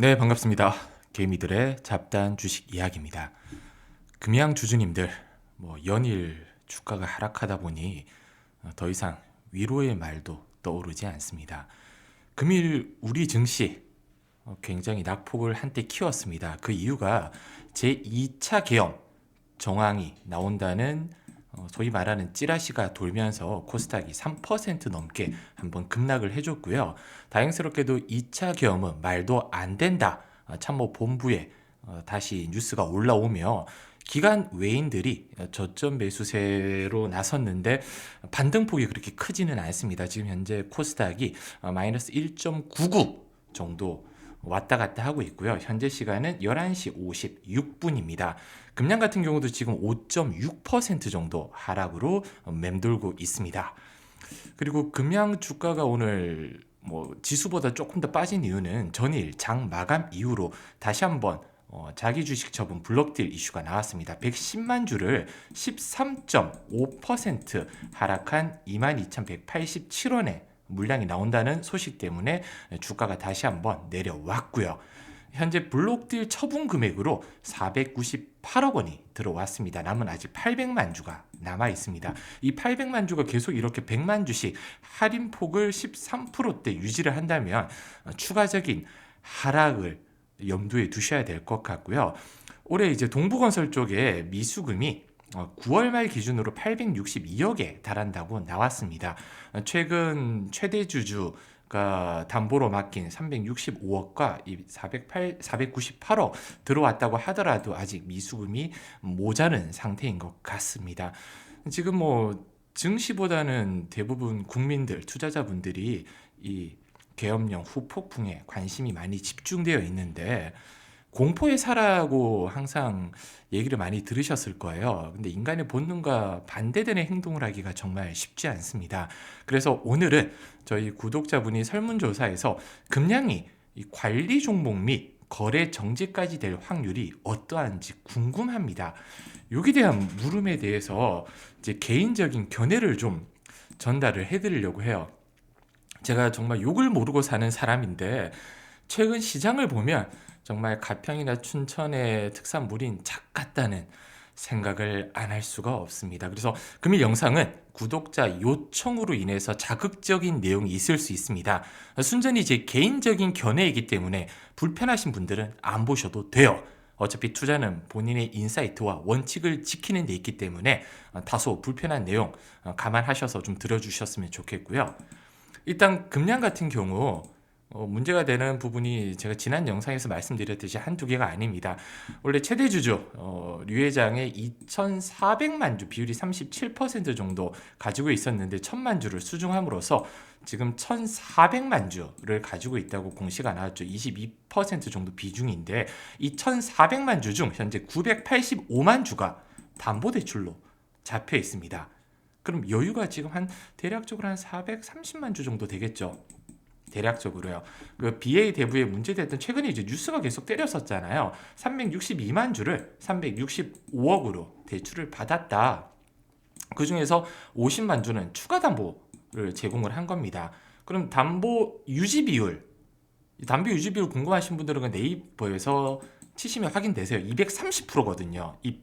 네, 반갑습니다. 개미들의 잡다한 주식 이야기입니다. 금양 주주님들, 뭐 연일 주가가 하락하다 보니 어, 더 이상 위로의 말도 떠오르지 않습니다. 금일 우리 증시 어, 굉장히 낙폭을 한때 키웠습니다. 그 이유가 제 2차 계엄 정황이 나온다는 어, 소위 말하는 찌라시가 돌면서 코스닥이 3% 넘게 한번 급락을 해줬고요. 다행스럽게도 2차 계엄은 말도 안 된다. 어, 참모 본부에 어, 다시 뉴스가 올라오며 기간 외인들이 저점 매수세로 나섰는데 반등폭이 그렇게 크지는 않습니다. 지금 현재 코스닥이 어, 마이너스 1.99 정도 왔다 갔다 하고 있고요. 현재 시간은 11시 56분입니다. 금량 같은 경우도 지금 5.6% 정도 하락으로 맴돌고 있습니다. 그리고 금양 주가가 오늘 뭐 지수보다 조금 더 빠진 이유는 전일 장 마감 이후로 다시 한번 어, 자기 주식 처분 블록딜 이슈가 나왔습니다. 110만 주를 13.5% 하락한 22,187원에 물량이 나온다는 소식 때문에 주가가 다시 한번 내려왔고요. 현재 블록딜 처분 금액으로 498억 원이 들어왔습니다. 남은 아직 800만 주가 남아 있습니다. 이 800만 주가 계속 이렇게 100만 주씩 할인 폭을 13%대 유지를 한다면 추가적인 하락을 염두에 두셔야 될 것 같고요. 올해 이제 동부건설 쪽에 미수금이 9월 어, 말 기준으로 862억에 달한다고 나왔습니다. 어, 최근 최대 주주 가 담보로 맡긴 365억과 408, 498억 들어왔다고 하더라도 아직 미수금이 모자른 상태인 것 같습니다. 지금 뭐 증시보다는 대부분 국민들, 투자자분들이 이 계엄령 후폭풍에 관심이 많이 집중되어 있는데 공포의 사라고 항상 얘기를 많이 들으셨을 거예요. 근데 인간의 본능과 반대되는 행동을 하기가 정말 쉽지 않습니다. 그래서 오늘은 저희 구독자분이 설문조사에서 금량이 관리 종목 및 거래 정지까지 될 확률이 어떠한지 궁금합니다. 여기 대한 물음에 대해서 이제 개인적인 견해를 좀 전달을 해드리려고 해요. 제가 정말 욕을 모르고 사는 사람인데 최근 시장을 보면 정말 가평이나 춘천의 특산물인 작 같다는 생각을 안 할 수가 없습니다. 그래서 금일 영상은 구독자 요청으로 인해서 자극적인 내용이 있을 수 있습니다. 순전히 제 개인적인 견해이기 때문에 불편하신 분들은 안 보셔도 돼요. 어차피 투자는 본인의 인사이트와 원칙을 지키는 데 있기 때문에 다소 불편한 내용 감안하셔서 좀 들어주셨으면 좋겠고요. 일단 금량 같은 경우 어, 문제가 되는 부분이 제가 지난 영상에서 말씀드렸듯이 한두 개가 아닙니다. 원래 최대 주주 어, 류 회장의 2,400만 주 비율이 37% 정도 가지고 있었는데 1,000만 주를 수중함으로써 지금 1,400만 주를 가지고 있다고 공시가 나왔죠. 22% 정도 비중인데 이 1,400만 주 중 현재 985만 주가 담보대출로 잡혀 있습니다. 그럼 여유가 지금 한 대략적으로 한 430만 주 정도 되겠죠. 대략적으로요. 그 BA 대부에 문제됐던 최근에 이제 뉴스가 계속 때렸었잖아요. 362만 주를 365억으로 대출을 받았다. 그 중에서 50만 주는 추가 담보를 제공을 한 겁니다. 그럼 담보 유지 비율, 담보 유지 비율 궁금하신 분들은 그 네이버에서 치시면 확인되세요. 230%거든요. 이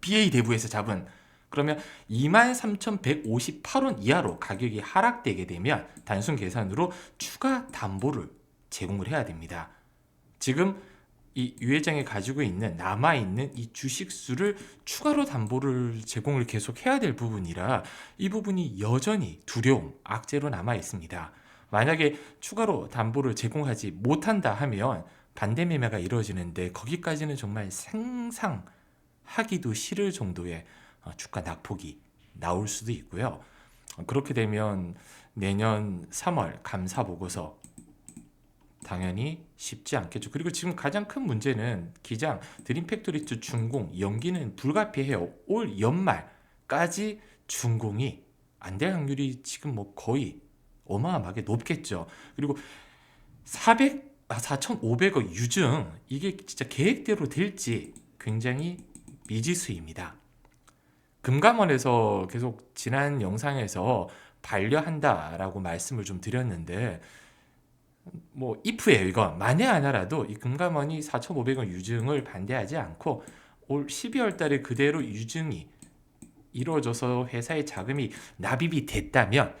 BA 대부에서 잡은 그러면 23,158원 이하로 가격이 하락되게 되면 단순 계산으로 추가 담보를 제공을 해야 됩니다. 지금 이 유회장이 가지고 있는 남아 있는 이 주식 수를 추가로 담보를 제공을 계속 해야 될 부분이라 이 부분이 여전히 두려움, 악재로 남아 있습니다. 만약에 추가로 담보를 제공하지 못한다 하면 반대 매매가 이루어지는데 거기까지는 정말 상상하기도 싫을 정도의 어, 주가 낙폭이 나올 수도 있고요. 어, 그렇게 되면 내년 3월 감사 보고서 당연히 쉽지 않겠죠. 그리고 지금 가장 큰 문제는 기장 드림팩토리2 준공 연기는 불가피해요. 올 연말까지 준공이 안 될 확률이 지금 뭐 거의 어마어마하게 높겠죠. 그리고 400 아, 4,500억 유증 이게 진짜 계획대로 될지 굉장히 미지수입니다. 금감원에서 계속 지난 영상에서 반려한다라고 말씀을 좀 드렸는데 뭐 if예요 이거 만에 하나라도 이 금감원이 4,500원 유증을 반대하지 않고 올 12월 달에 그대로 유증이 이루어져서 회사의 자금이 납입이 됐다면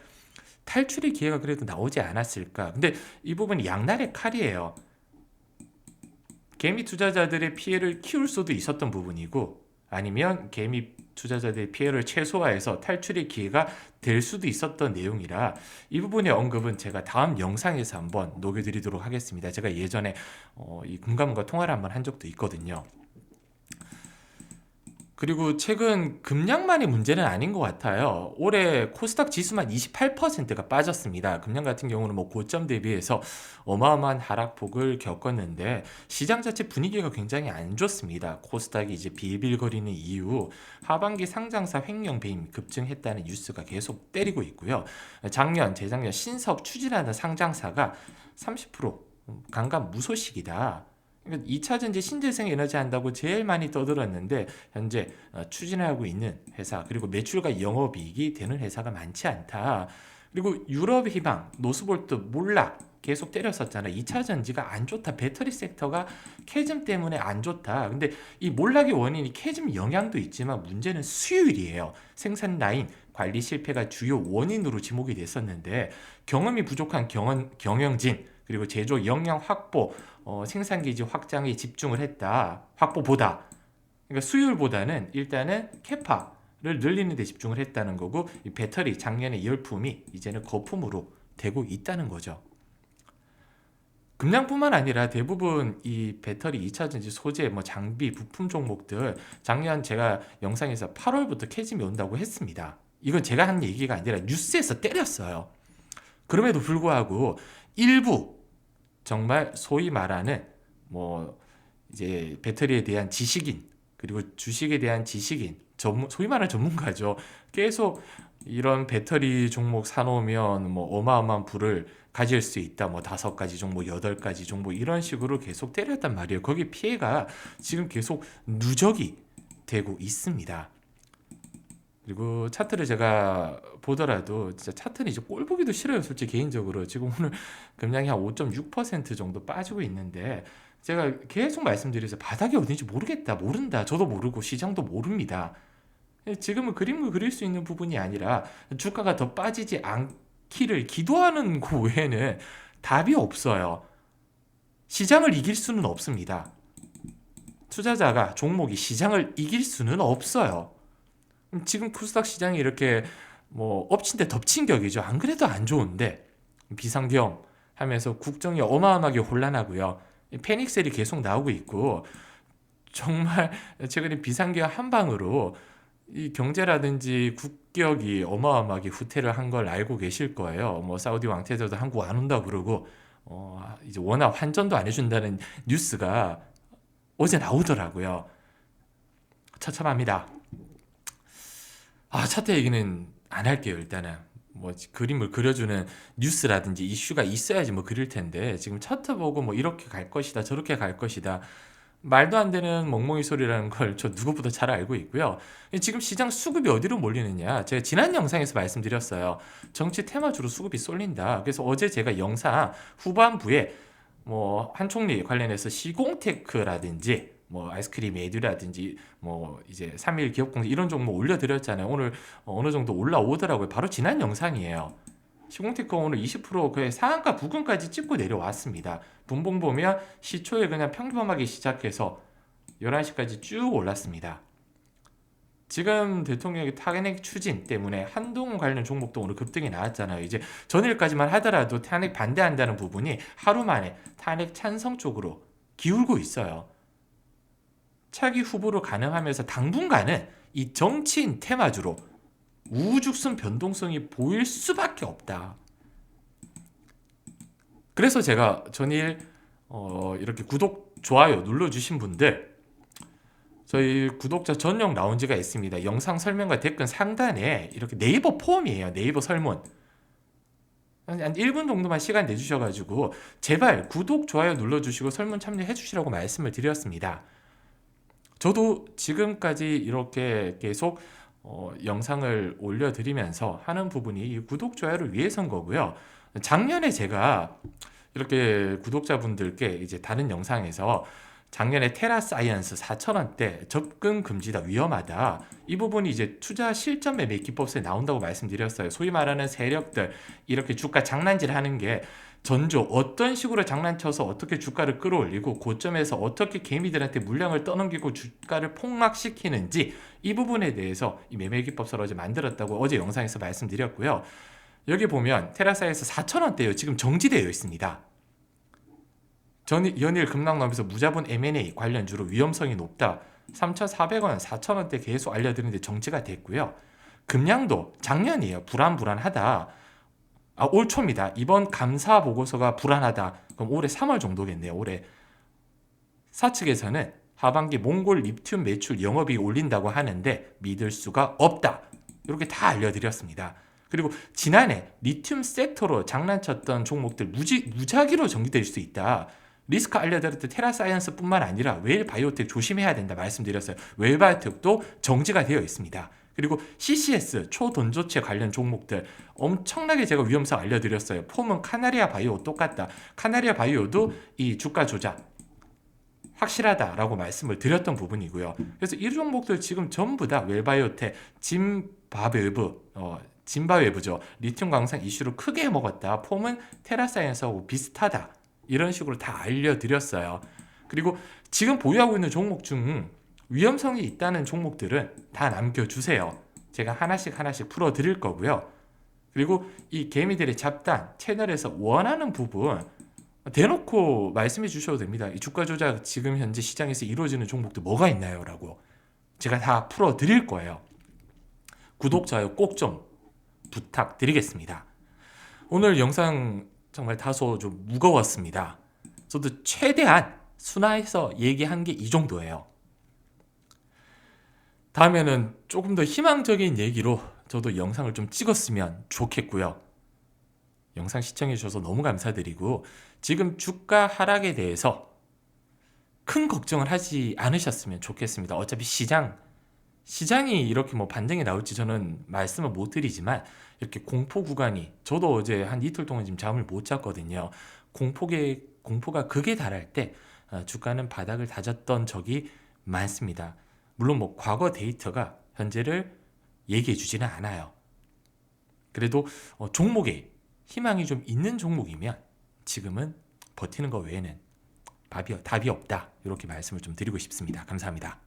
탈출의 기회가 그래도 나오지 않았을까. 근데 이 부분이 양날의 칼이에요. 개미 투자자들의 피해를 키울 수도 있었던 부분이고 아니면 개미 투자자들의 피해를 최소화해서 탈출의 기회가 될 수도 있었던 내용이라 이 부분의 언급은 제가 다음 영상에서 한번 녹여드리도록 하겠습니다. 제가 예전에 어, 이 금감과 통화를 한번 한 적도 있거든요. 그리고 최근 금량만의 문제는 아닌 것 같아요. 올해 코스닥 지수만 28%가 빠졌습니다. 금량 같은 경우는 뭐 고점 대비해서 어마어마한 하락폭을 겪었는데 시장 자체 분위기가 굉장히 안 좋습니다. 코스닥이 이제 빌빌거리는 이후 하반기 상장사 횡령 배임 급증했다는 뉴스가 계속 때리고 있고요. 작년, 재작년 신사업 추진하는 상장사가 30% 강간 무소식이다. 그러니까 2차 전지 신재생 에너지 한다고 제일 많이 떠들었는데 현재 어, 추진하고 있는 회사 그리고 매출과 영업이익이 되는 회사가 많지 않다. 그리고 유럽 희망, 노스볼트 몰락 계속 때렸었잖아. 2차 전지가 안 좋다. 배터리 섹터가 캐즘 때문에 안 좋다. 근데 이 몰락의 원인이 캐즘 영향도 있지만 문제는 수율이에요. 생산 라인 관리 실패가 주요 원인으로 지목이 됐었는데 경험이 부족한 경영, 경영진 그리고 제조 역량 확보, 어, 생산기지 확장에 집중을 했다. 확보보다. 그러니까 수율보다는 일단은 캐파를 늘리는 데 집중을 했다는 거고 이 배터리 작년에 열품이 이제는 거품으로 되고 있다는 거죠. 금량뿐만 아니라 대부분 이 배터리 2차 전지 소재, 뭐 장비, 부품 종목들 작년 제가 영상에서 8월부터 캐짐이 온다고 했습니다. 이건 제가 한 얘기가 아니라 뉴스에서 때렸어요. 그럼에도 불구하고 일부 정말 소위 말하는 뭐 이제 배터리에 대한 지식인 그리고 주식에 대한 지식인 전문 소위 말하는 전문가죠. 계속 이런 배터리 종목 사놓으면 뭐 어마어마한 부를 가질 수 있다. 뭐 다섯 가지 종목, 여덟 가지 종목 이런 식으로 계속 때렸단 말이에요. 거기 피해가 지금 계속 누적이 되고 있습니다. 그리고 차트를 제가 보더라도 진짜 차트는 이제 꼴 보기도 싫어요. 솔직히 개인적으로 지금 오늘 금량이 한 5.6% 정도 빠지고 있는데 제가 계속 말씀드려서 바닥이 어딘지 모르겠다, 모른다. 저도 모르고 시장도 모릅니다. 지금은 그림을 그릴 수 있는 부분이 아니라 주가가 더 빠지지 않기를 기도하는 그 외에는 답이 없어요. 시장을 이길 수는 없습니다. 투자자가 종목이 시장을 이길 수는 없어요. 지금 코스닥 시장이 이렇게 뭐 엎친 데 덮친 격이죠. 안 그래도 안 좋은데 비상경 하면서 국정이 어마어마하게 혼란하고요. 패닉셀이 계속 나오고 있고 정말 최근에 비상경 한 방으로 이 경제라든지 국격이 어마어마하게 후퇴를 한 걸 알고 계실 거예요. 뭐 사우디 왕태자도 한국 안 온다 그러고 어 이제 워낙 환전도 안 해준다는 뉴스가 어제 나오더라고요. 처참합니다. 아 차트 얘기는 안 할게요 일단은 뭐 그림을 그려주는 뉴스라든지 이슈가 있어야지 뭐 그릴 텐데 지금 차트 보고 뭐 이렇게 갈 것이다 저렇게 갈 것이다 말도 안 되는 멍멍이 소리라는 걸 저 누구보다 잘 알고 있고요. 지금 시장 수급이 어디로 몰리느냐? 제가 지난 영상에서 말씀드렸어요. 정치 테마주로 수급이 쏠린다. 그래서 어제 제가 영상 후반부에 뭐 한 총리 관련해서 시공테크라든지 뭐 아이스크림 에듀라든지 뭐 이제 3일 기업공시 이런 종목 올려드렸잖아요. 오늘 어느 정도 올라오더라고요. 바로 지난 영상이에요. 시공테크 오늘 20% 그의 상한가 부근까지 찍고 내려왔습니다. 분봉 보면 시초에 그냥 평범하게 시작해서 11시까지 쭉 올랐습니다. 지금 대통령의 탄핵 추진 때문에 한동 관련 종목도 오늘 급등이 나왔잖아요. 이제 전일까지만 하더라도 탄핵 반대한다는 부분이 하루 만에 탄핵 찬성 쪽으로 기울고 있어요. 차기 후보로 가능하면서 당분간은 이 정치인 테마주로 우죽순 변동성이 보일 수밖에 없다. 그래서 제가 전일 어, 이렇게 구독 좋아요 눌러주신 분들 저희 구독자 전용 라운지가 있습니다. 영상 설명과 댓글 상단에 이렇게 네이버 폼이에요. 네이버 설문. 한 1분 정도만 시간 내주셔가지고 제발 구독, 좋아요 눌러주시고 설문 참여해 주시라고 말씀을 드렸습니다. 저도 지금까지 이렇게 계속 어, 영상을 올려드리면서 하는 부분이 구독, 좋아요를 위해서인 거고요. 작년에 제가 이렇게 구독자분들께 이제 다른 영상에서 작년에 테라 사이언스 4,000원대 접근 금지다 위험하다 이 부분이 이제 투자 실전 매매 기법서에 나온다고 말씀드렸어요. 소위 말하는 세력들 이렇게 주가 장난질 하는 게 전조 어떤 식으로 장난쳐서 어떻게 주가를 끌어올리고 고점에서 어떻게 개미들한테 물량을 떠넘기고 주가를 폭락시키는지 이 부분에 대해서 이 매매 기법서를 어제 만들었다고 어제 영상에서 말씀드렸고요. 여기 보면 테라사에서 4,000원대요. 지금 정지되어 있습니다. 전 연일 급락나면서 무자본 M&A 관련주로 위험성이 높다. 3,400원, 4,000원대 계속 알려드리는데 정지가 됐고요. 금량도 작년이에요. 불안불안하다. 아, 올 초입니다. 이번 감사 보고서가 불안하다. 그럼 올해 3월 정도겠네요. 올해 사측에서는 하반기 몽골 리튬 매출 영업이 올린다고 하는데 믿을 수가 없다. 이렇게 다 알려드렸습니다. 그리고 지난해 리튬 섹터로 장난쳤던 종목들 무지, 무작위로 정지될 수 있다. 리스크 알려드렸던 테라사이언스뿐만 아니라 웰 바이오텍 조심해야 된다 말씀드렸어요. 웰 바이오텍도 정지가 되어 있습니다. 그리고 CCS 초돈조체 관련 종목들 엄청나게 제가 위험성 알려드렸어요. 폼은 카나리아 바이오 똑같다. 카나리아 바이오도 이 주가 조작 확실하다라고 말씀을 드렸던 부분이고요. 그래서 이 종목들 지금 전부 다 웰바이오텍, 짐바웨브, 어, 짐바웨브죠. 리튬 광산 이슈로 크게 먹었다. 폼은 테라사이언스하고 비슷하다. 이런 식으로 다 알려드렸어요. 그리고 지금 보유하고 있는 종목 중 위험성이 있다는 종목들은 다 남겨주세요. 제가 하나씩 하나씩 풀어드릴 거고요. 그리고 이 개미들의 잡단 채널에서 원하는 부분 대놓고 말씀해 주셔도 됩니다. 이 주가 조작 지금 현재 시장에서 이루어지는 종목들 뭐가 있나요? 라고 제가 다 풀어드릴 거예요. 구독, 좋아요 꼭 좀 부탁드리겠습니다. 오늘 영상 정말 다소 좀 무거웠습니다. 저도 최대한 순화해서 얘기한 게 이 정도예요. 다음에는 조금 더 희망적인 얘기로 저도 영상을 좀 찍었으면 좋겠고요. 영상 시청해 주셔서 너무 감사드리고 지금 주가 하락에 대해서 큰 걱정을 하지 않으셨으면 좋겠습니다. 어차피 시장 시장이 이렇게 뭐 반등이 나올지 저는 말씀을 못 드리지만 이렇게 공포 구간이 저도 어제 한 이틀 동안 지금 잠을 못 잤거든요. 공포게 공포가 극에 달할 때 어, 주가는 바닥을 다졌던 적이 많습니다. 물론 뭐 과거 데이터가 현재를 얘기해 주지는 않아요. 그래도 어, 종목에 희망이 좀 있는 종목이면 지금은 버티는 것 외에는 답이, 답이 없다. 이렇게 말씀을 좀 드리고 싶습니다. 감사합니다.